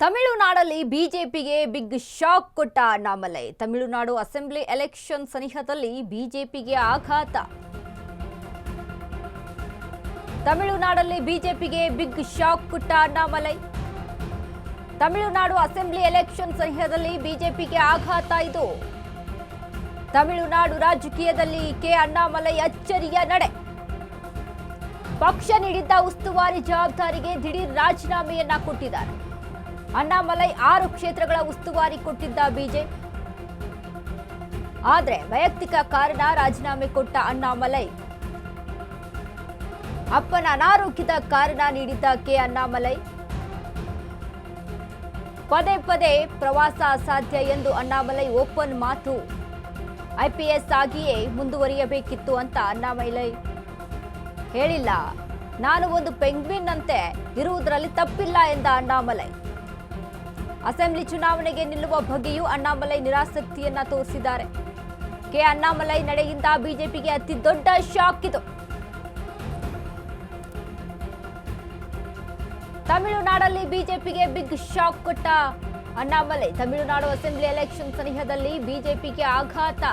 ತಮಿಳುನಾಡಲ್ಲಿ ಬಿಜೆಪಿಗೆ big shock ಕೊಟ್ಟ ಅಣ್ಣಾಮಲೈ ತಮಿಳುನಾಡು ಅಸೆಂಬ್ಲಿ ಎಲೆಕ್ಷನ್ ಸನಿಹದಲ್ಲಿ ಬಿಜೆಪಿಗೆ ಆಘಾತ. ತಮಿಳುನಾಡಲ್ಲಿ ಬಿಜೆಪಿಗೆ ಬಿಗ್ ಶಾಕ್ ಕೊಟ್ಟ ಅಣ್ಣಾಮಲೈ ತಮಿಳುನಾಡು ಅಸೆಂಬ್ಲಿ ಎಲೆಕ್ಷನ್ ಸನಿಹದಲ್ಲಿ ಬಿಜೆಪಿಗೆ ಆಘಾತ ಇದು. ತಮಿಳುನಾಡು ರಾಜಕೀಯದಲ್ಲಿ ಕೆ ಅಣ್ಣಾಮಲೈ ಅಚ್ಚರಿಯ ನಡೆ. ಪಕ್ಷ ನೀಡಿದ್ದ ಉಸ್ತುವಾರಿ ಜವಾಬ್ದಾರಿಗೆ ದಿಢೀರ್ ರಾಜೀನಾಮೆಯನ್ನ ಕೊಟ್ಟಿದ್ದಾರೆ. ಅಣ್ಣಾಮಲೈ ಆರು ಕ್ಷೇತ್ರಗಳ ಉಸ್ತುವಾರಿ ಕೊಟ್ಟಿದ್ದ ಬಿಜೆಪಿ. ಆದರೆ ವೈಯಕ್ತಿಕ ಕಾರಣ ರಾಜೀನಾಮೆ ಕೊಟ್ಟ ಅಣ್ಣಾಮಲೈ. ಅಪ್ಪನ ಅನಾರೋಗ್ಯದ ಕಾರಣ ನೀಡಿದ್ದ ಕೆ ಅಣ್ಣಾಮಲೈ. ಪದೇ ಪದೇ ಪ್ರವಾಸ ಅಸಾಧ್ಯ ಎಂದು ಅಣ್ಣಾಮಲೈ ಓಪನ್ ಮಾತು. ಐಪಿಎಸ್ ಆಗಿಯೇ ಮುಂದುವರಿಯಬೇಕಿತ್ತು ಅಂತ ಅಣ್ಣಾಮಲೈ ಹೇಳಿಲ್ಲ. ನಾನು ಒಂದು ಪೆಂಗ್ವಿನ್ ಅಂತೆ ಇರುವುದರಲ್ಲಿ ತಪ್ಪಿಲ್ಲ ಎಂದ ಅಣ್ಣಾಮಲೈ. ಅಸೆಂಬ್ಲಿ ಚುನಾವಣೆಗೆ ನಿಲ್ಲುವ ಬಗ್ಗೆಯೂ ಅಣ್ಣಾಮಲೈ ನಿರಾಸಕ್ತಿಯನ್ನ ತೋರಿಸಿದ್ದಾರೆ. ಕೆ ಅಣ್ಣಾಮಲೈ ನಡೆಯಿಂದ ಬಿಜೆಪಿಗೆ ಅತಿ ದೊಡ್ಡ ಶಾಕ್ ಇದು. ತಮಿಳುನಾಡಲ್ಲಿ ಬಿಜೆಪಿಗೆ ಬಿಗ್ ಶಾಕ್ ಕೊಟ್ಟ ಅಣ್ಣಾಮಲೈ. ತಮಿಳುನಾಡು ಅಸೆಂಬ್ಲಿ ಎಲೆಕ್ಷನ್ ಸನಿಹದಲ್ಲಿ ಬಿಜೆಪಿಗೆ ಆಘಾತ.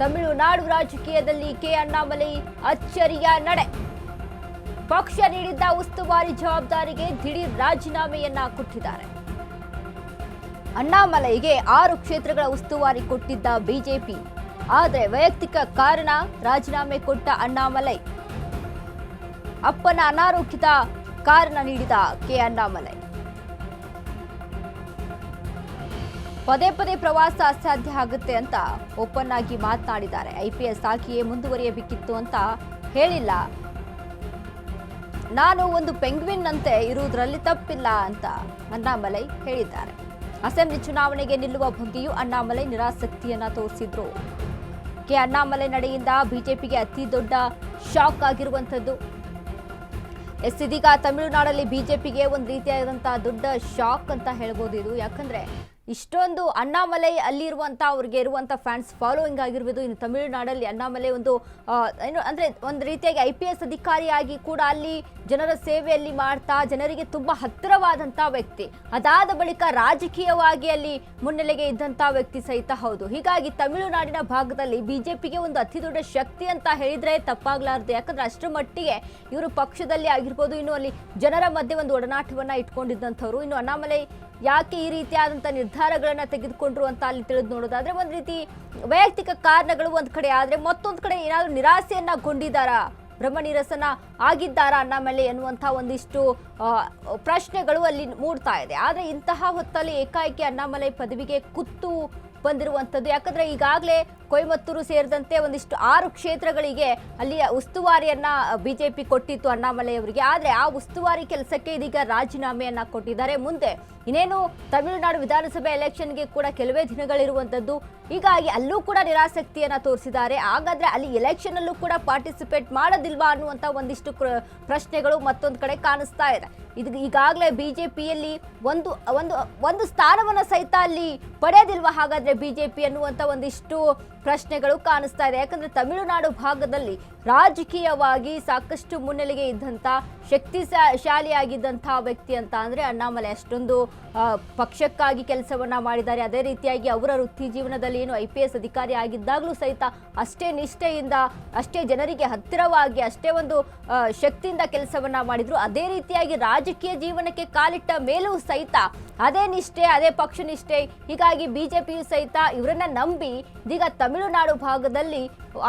ತಮಿಳುನಾಡು ರಾಜಕೀಯದಲ್ಲಿ ಕೆ ಅಣ್ಣಾಮಲೈ ಅಚ್ಚರಿಯ ನಡೆ. ಪಕ್ಷ ನೀಡಿದ್ದ ಉಸ್ತುವಾರಿ ಜವಾಬ್ದಾರಿಗೆ ದಿಢೀರ್ ರಾಜೀನಾಮೆಯನ್ನ ಕೊಟ್ಟಿದ್ದಾರೆ. ಅಣ್ಣಾಮಲೈಗೆ ಆರು ಕ್ಷೇತ್ರಗಳ ಉಸ್ತುವಾರಿ ಕೊಟ್ಟಿದ್ದ ಬಿಜೆಪಿ. ಆದರೆ ವೈಯಕ್ತಿಕ ಕಾರಣ ರಾಜೀನಾಮೆ ಕೊಟ್ಟ ಅಣ್ಣಾಮಲೈ. ಅಪ್ಪನ ಅನಾರೋಗ್ಯದ ಕಾರಣ ನೀಡಿದ ಕೆ. ಅಣ್ಣಾಮಲೈ. ಪದೇ ಪದೇ ಪ್ರವಾಸ ಅಸಾಧ್ಯ ಆಗುತ್ತೆ ಅಂತ ಓಪನ್ ಆಗಿ ಮಾತನಾಡಿದ್ದಾರೆ. ಐಪಿಎಸ್ ಹಾಕಿಯೇ ಮುಂದುವರಿಯಬೇಕಿತ್ತು ಅಂತ ಹೇಳಿಲ್ಲ. ನಾನು ಒಂದು ಪೆಂಗ್ವಿನ್ ಅಂತೆ ಇರುವುದರಲ್ಲಿ ತಪ್ಪಿಲ್ಲ ಅಂತ ಅಣ್ಣಾಮಲೈ ಹೇಳಿದ್ದಾರೆ. ಅಸೆಂಬ್ಲಿ ಚುನಾವಣೆಗೆ ನಿಲ್ಲುವ ಬಗ್ಗೆಯೂ ಅಣ್ಣಾಮಲೈ ನಿರಾಸಕ್ತಿಯನ್ನ ತೋರಿಸಿದ್ರು. ಕೆ ಅಣ್ಣಾಮಲೈ ನಡೆಯಿಂದ ಬಿಜೆಪಿಗೆ ಅತಿ ದೊಡ್ಡ ಶಾಕ್ ಆಗಿರುವಂಥದ್ದು. ಎಸ್, ಇದೀಗ ತಮಿಳುನಾಡಲ್ಲಿ ಬಿಜೆಪಿಗೆ ಒಂದು ರೀತಿಯಾದಂತಹ ದೊಡ್ಡ ಶಾಕ್ ಅಂತ ಹೇಳ್ಬೋದು ಇದು. ಯಾಕಂದ್ರೆ ಇಷ್ಟೊಂದು ಅಣ್ಣಾಮಲೈ ಅಲ್ಲಿರುವಂತ, ಅವ್ರಿಗೆ ಇರುವಂತ ಫ್ಯಾನ್ಸ್ ಫಾಲೋಯಿಂಗ್ ಆಗಿರ್ಬೋದು. ಇನ್ನು ತಮಿಳುನಾಡಲ್ಲಿ ಅಣ್ಣಾಮಲೈ ಒಂದು ಏನು ಅಂದ್ರೆ ಒಂದು ರೀತಿಯಾಗಿ ಐ ಪಿ ಎಸ್ ಅಧಿಕಾರಿಯಾಗಿ ಕೂಡ ಅಲ್ಲಿ ಜನರ ಸೇವೆಯಲ್ಲಿ ಮಾಡ್ತಾ, ಜನರಿಗೆ ತುಂಬಾ ಹತ್ತಿರವಾದಂಥ ವ್ಯಕ್ತಿ. ಅದಾದ ಬಳಿಕ ರಾಜಕೀಯವಾಗಿ ಅಲ್ಲಿ ಮುನ್ನೆಲೆಗೆ ಇದ್ದಂತ ವ್ಯಕ್ತಿ ಸಹಿತ ಹೌದು. ಹೀಗಾಗಿ ತಮಿಳುನಾಡಿನ ಭಾಗದಲ್ಲಿ ಬಿಜೆಪಿಗೆ ಒಂದು ಅತಿ ದೊಡ್ಡ ಶಕ್ತಿ ಅಂತ ಹೇಳಿದ್ರೆ ತಪ್ಪಾಗಲಾರದು. ಯಾಕಂದ್ರೆ ಅಷ್ಟರ ಮಟ್ಟಿಗೆ ಇವರು ಪಕ್ಷದಲ್ಲಿ ಆಗಿರ್ಬೋದು. ಇನ್ನು ಅಲ್ಲಿ ಜನರ ಮಧ್ಯೆ ಒಂದು ಒಡನಾಟವನ್ನು ಇಟ್ಕೊಂಡಿದ್ದಂಥವ್ರು. ಇನ್ನು ಅಣ್ಣಾಮಲೈ ಯಾಕೆ ಈ ರೀತಿಯಾದಂಥ ನಿರ್ಧಾರಗಳನ್ನು ತೆಗೆದುಕೊಂಡ್ರು ಅಂತ ಅಲ್ಲಿ ತಿಳಿದು ನೋಡೋದಾದ್ರೆ ಒಂದು ರೀತಿ ವೈಯಕ್ತಿಕ ಕಾರಣಗಳು ಒಂದು ಕಡೆ ಆದರೆ ಮತ್ತೊಂದು ಕಡೆ ಏನಾದರೂ ನಿರಾಸೆಯನ್ನು ಗೊಂಡಿದ್ದಾರಾ? ಬ್ರಹ್ಮನಿರಸನ ಆಗಿದ್ದಾರಾ ಮೇಲೆ ಎನ್ನುವಂಥ ಒಂದಿಷ್ಟು ಪ್ರಶ್ನೆಗಳು ಅಲ್ಲಿ ಮೂಡ್ತಾ ಇದೆ. ಆದರೆ ಇಂತಹ ಹೊತ್ತಲ್ಲಿ ಏಕಾಏಕಿ ಅಣ್ಣಾಮಲೈ ಪದವಿಗೆ ಕುತ್ತು ಬಂದಿರುವಂಥದ್ದು. ಯಾಕಂದ್ರೆ ಈಗಾಗಲೇ ಕೊಯಮತ್ತೂರು ಸೇರಿದಂತೆ ಒಂದಿಷ್ಟು ಆರು ಕ್ಷೇತ್ರಗಳಿಗೆ ಅಲ್ಲಿಯ ಉಸ್ತುವಾರಿಯನ್ನ ಬಿಜೆಪಿ ಕೊಟ್ಟಿತ್ತು ಅಣ್ಣಾಮಲೆಯವರಿಗೆ ಆದರೆ ಆ ಉಸ್ತುವಾರಿ ಕೆಲಸಕ್ಕೆ ಇದೀಗ ರಾಜೀನಾಮೆಯನ್ನು ಕೊಟ್ಟಿದ್ದಾರೆ. ಮುಂದೆ ಇನ್ನೇನು ತಮಿಳುನಾಡು ವಿಧಾನಸಭೆ ಎಲೆಕ್ಷನ್ಗೆ ಕೂಡ ಕೆಲವೇ ದಿನಗಳಿರುವಂಥದ್ದು. ಹೀಗಾಗಿ ಅಲ್ಲೂ ಕೂಡ ನಿರಾಸಕ್ತಿಯನ್ನ ತೋರಿಸಿದ್ದಾರೆ. ಹಾಗಾದ್ರೆ ಅಲ್ಲಿ ಎಲೆಕ್ಷನ್ ಅಲ್ಲೂ ಕೂಡ ಪಾರ್ಟಿಸಿಪೇಟ್ ಮಾಡೋದಿಲ್ವಾ ಅನ್ನುವಂಥ ಒಂದಿಷ್ಟು ಪ್ರಶ್ನೆಗಳು ಮತ್ತೊಂದು ಕಡೆ ಕಾಣಿಸ್ತಾ ಇದೆ. ಇದು ಈಗಾಗಲೇ ಬಿ ಜೆ ಪಿಯಲ್ಲಿ ಒಂದು ಒಂದು ಒಂದು ಸ್ಥಾನವನ್ನು ಸಹಿತ ಅಲ್ಲಿ ಪಡೆಯೋದಿಲ್ವ ಹಾಗಾದರೆ ಬಿ ಜೆ ಪಿ ಅನ್ನುವಂಥ ಒಂದಿಷ್ಟು ಪ್ರಶ್ನೆಗಳು ಕಾಣಿಸ್ತಾ ಇದೆ. ಯಾಕಂದ್ರೆ ತಮಿಳುನಾಡು ಭಾಗದಲ್ಲಿ ರಾಜಕೀಯವಾಗಿ ಸಾಕಷ್ಟು ಮುನ್ನೆಲೆಗೆ ಇದ್ದಂಥ ಶಕ್ತಿ ಶಾಲಿಯಾಗಿದ್ದಂಥ ವ್ಯಕ್ತಿ ಅಂತ ಅಂದರೆ ಅಣ್ಣಾಮಲೆ. ಅಷ್ಟೊಂದು ಪಕ್ಷಕ್ಕಾಗಿ ಕೆಲಸವನ್ನ ಮಾಡಿದ್ದಾರೆ. ಅದೇ ರೀತಿಯಾಗಿ ಅವರ ವೃತ್ತಿ ಜೀವನದಲ್ಲಿ ಏನು ಐ ಪಿ ಎಸ್ ಅಧಿಕಾರಿ ಆಗಿದ್ದಾಗಲೂ ಸಹಿತ ಅಷ್ಟೇ ನಿಷ್ಠೆಯಿಂದ, ಅಷ್ಟೇ ಜನರಿಗೆ ಹತ್ತಿರವಾಗಿ, ಅಷ್ಟೇ ಒಂದು ಶಕ್ತಿಯಿಂದ ಕೆಲಸವನ್ನ ಮಾಡಿದ್ರು. ಅದೇ ರೀತಿಯಾಗಿ ರಾಜಕೀಯ ಜೀವನಕ್ಕೆ ಕಾಲಿಟ್ಟ ಮೇಲೂ ಸಹಿತ ಅದೇ ನಿಷ್ಠೆ, ಅದೇ ಪಕ್ಷ ನಿಷ್ಠೆ. ಹೀಗಾಗಿ ಬಿಜೆಪಿಯು ಸಹಿತ ಇವರನ್ನ ನಂಬಿ, ಇದೀಗ ತಮಿಳುನಾಡು ಭಾಗದಲ್ಲಿ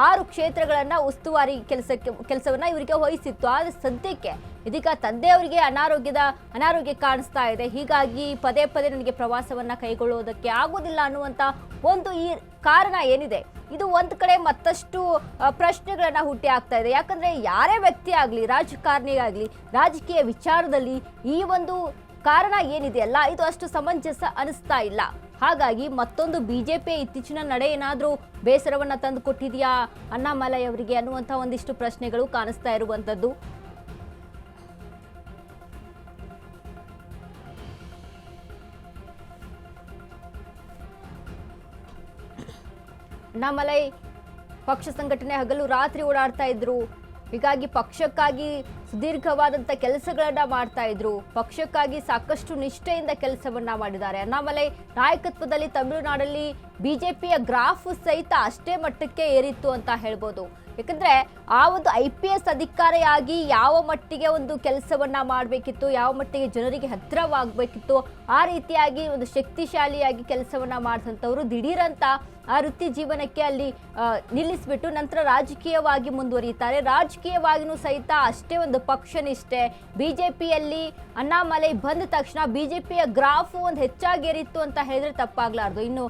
ಆರು ಕ್ಷೇತ್ರಗಳನ್ನು ಉಸ್ತುವಾರಿ ಕೆಲಸಕ್ಕೆ, ಕೆಲಸವನ್ನ ಇವರಿಗೆ ವಹಿಸಿತ್ತು. ಆದರೆ ಸದ್ಯಕ್ಕೆ ಇದೀಗ ತಂದೆಯವರಿಗೆ ಅನಾರೋಗ್ಯದ, ಅನಾರೋಗ್ಯ ಕಾಣಿಸ್ತಾ ಇದೆ. ಹೀಗಾಗಿ ಪದೇ ಪದೇ ನನಗೆ ಪ್ರವಾಸವನ್ನ ಕೈಗೊಳ್ಳುವುದಕ್ಕೆ ಆಗೋದಿಲ್ಲ ಅನ್ನುವಂತ ಒಂದು ಈ ಕಾರಣ ಏನಿದೆ? ಇದು ಒಂದು ಕಡೆ ಮತ್ತಷ್ಟು ಪ್ರಶ್ನೆಗಳನ್ನು ಹುಟ್ಟಿ ಆಗ್ತಾ ಇದೆ. ಯಾಕಂದ್ರೆ ಯಾರೇ ವ್ಯಕ್ತಿ ಆಗಲಿ ರಾಜಕಾರಣಿಯಾಗಲಿ ರಾಜಕೀಯ ವಿಚಾರದಲ್ಲಿ ಈ ಒಂದು ಕಾರಣ ಏನಿದೆಯಲ್ಲ, ಇದು ಅಷ್ಟು ಸಮಂಜಸ ಅನಿಸ್ತಾ ಇಲ್ಲ. ಹಾಗಾಗಿ ಮತ್ತೊಂದು ಬಿಜೆಪಿ ಇತ್ತೀಚಿನ ನಡೆ ಏನಾದರೂ ಬೇಸರವನ್ನು ತಂದು ಕೊಟ್ಟಿದೆಯಾ ಅಣ್ಣಾಮಲೈ ಅವರಿಗೆ ಅನ್ನುವಂಥ ಒಂದಿಷ್ಟು ಪ್ರಶ್ನೆಗಳು ಕಾಣಿಸ್ತಾ ಇರುವಂಥದ್ದು. ಅಣ್ಣಾಮಲೈ, ಪಕ್ಷ ಸಂಘಟನೆ ಹಗಲು ರಾತ್ರಿ ಓಡಾಡ್ತಾ ಇದ್ರು. ಹೀಗಾಗಿ ಪಕ್ಷಕ್ಕಾಗಿ ಸುದೀರ್ಘವಾದಂಥ ಕೆಲಸಗಳನ್ನ ಮಾಡ್ತಾ ಇದ್ರು. ಪಕ್ಷಕ್ಕಾಗಿ ಸಾಕಷ್ಟು ನಿಷ್ಠೆಯಿಂದ ಕೆಲಸವನ್ನ ಮಾಡಿದ್ದಾರೆ. ಅಣ್ಣಾಮಲೈ, ನಾಯಕತ್ವದಲ್ಲಿ ತಮಿಳುನಾಡಲ್ಲಿ ಬಿಜೆಪಿಯ ಗ್ರಾಫ್ ಸಹಿತ ಅಷ್ಟೇ ಮಟ್ಟಕ್ಕೆ ಏರಿತ್ತು ಅಂತ ಹೇಳ್ಬೋದು. ಯಾಕಂದ್ರೆ ಆ ಒಂದು ಐ ಪಿ ಎಸ್ ಅಧಿಕಾರಿಯಾಗಿ ಯಾವ ಮಟ್ಟಿಗೆ ಒಂದು ಕೆಲಸವನ್ನ ಮಾಡಬೇಕಿತ್ತು, ಯಾವ ಮಟ್ಟಿಗೆ ಜನರಿಗೆ ಹತ್ತಿರವಾಗಬೇಕಿತ್ತು, ಆ ರೀತಿಯಾಗಿ ಒಂದು ಶಕ್ತಿಶಾಲಿಯಾಗಿ ಕೆಲಸವನ್ನ ಮಾಡಿದಂಥವ್ರು ದಿಢೀರಂತ ಆ ವೃತ್ತಿ ಜೀವನಕ್ಕೆ ಅಲ್ಲಿ ನಿಲ್ಲಿಸಿಬಿಟ್ಟು ನಂತರ ರಾಜಕೀಯವಾಗಿ ಮುಂದುವರಿಯುತ್ತಾರೆ. ರಾಜಕೀಯವಾಗಿನೂ ಸಹಿತ ಅಷ್ಟೇ ಒಂದು ಪಕ್ಷ ನಿಷ್ಠೆ. ಪಿಯಲ್ಲಿ ಅಣ್ಣಾಮಲೈ ಬಂದ ತಕ್ಷಣ ಬಿ ಜೆ ಪಿಯ ಗ್ರಾಫು ಒಂದು ಹೆಚ್ಚಾಗಿ ಏರಿತ್ತು ಅಂತ ಹೇಳಿದ್ರೆ ತಪ್ಪಾಗ್ಲಾರ್ದು. ಇನ್ನು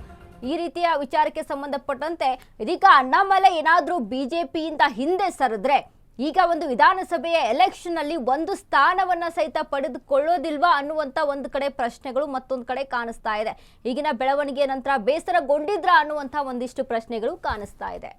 ಈ ರೀತಿಯ ವಿಚಾರಕ್ಕೆ ಸಂಬಂಧಪಟ್ಟಂತೆ ಇದೀಗ ಅಣ್ಣಾಮಲೈ ಏನಾದರೂ ಬಿಜೆಪಿಯಿಂದ ಹಿಂದೆ ಸರಿದ್ರೆ, ಈಗ ಒಂದು ವಿಧಾನಸಭೆಯ ಎಲೆಕ್ಷನ್ ಅಲ್ಲಿ ಒಂದು ಸ್ಥಾನವನ್ನ ಸಹಿತ ಪಡೆದುಕೊಳ್ಳೋದಿಲ್ವಾ ಅನ್ನುವಂತ ಒಂದು ಕಡೆ ಪ್ರಶ್ನೆಗಳು ಮತ್ತೊಂದು ಕಡೆ ಕಾಣಿಸ್ತಾ ಇದೆ. ಈಗಿನ ಬೆಳವಣಿಗೆ ನಂತರ ಬೇಸರಗೊಂಡಿದ್ರ ಅನ್ನುವಂತ ಒಂದಿಷ್ಟು ಪ್ರಶ್ನೆಗಳು ಕಾಣಿಸ್ತಾ ಇದೆ.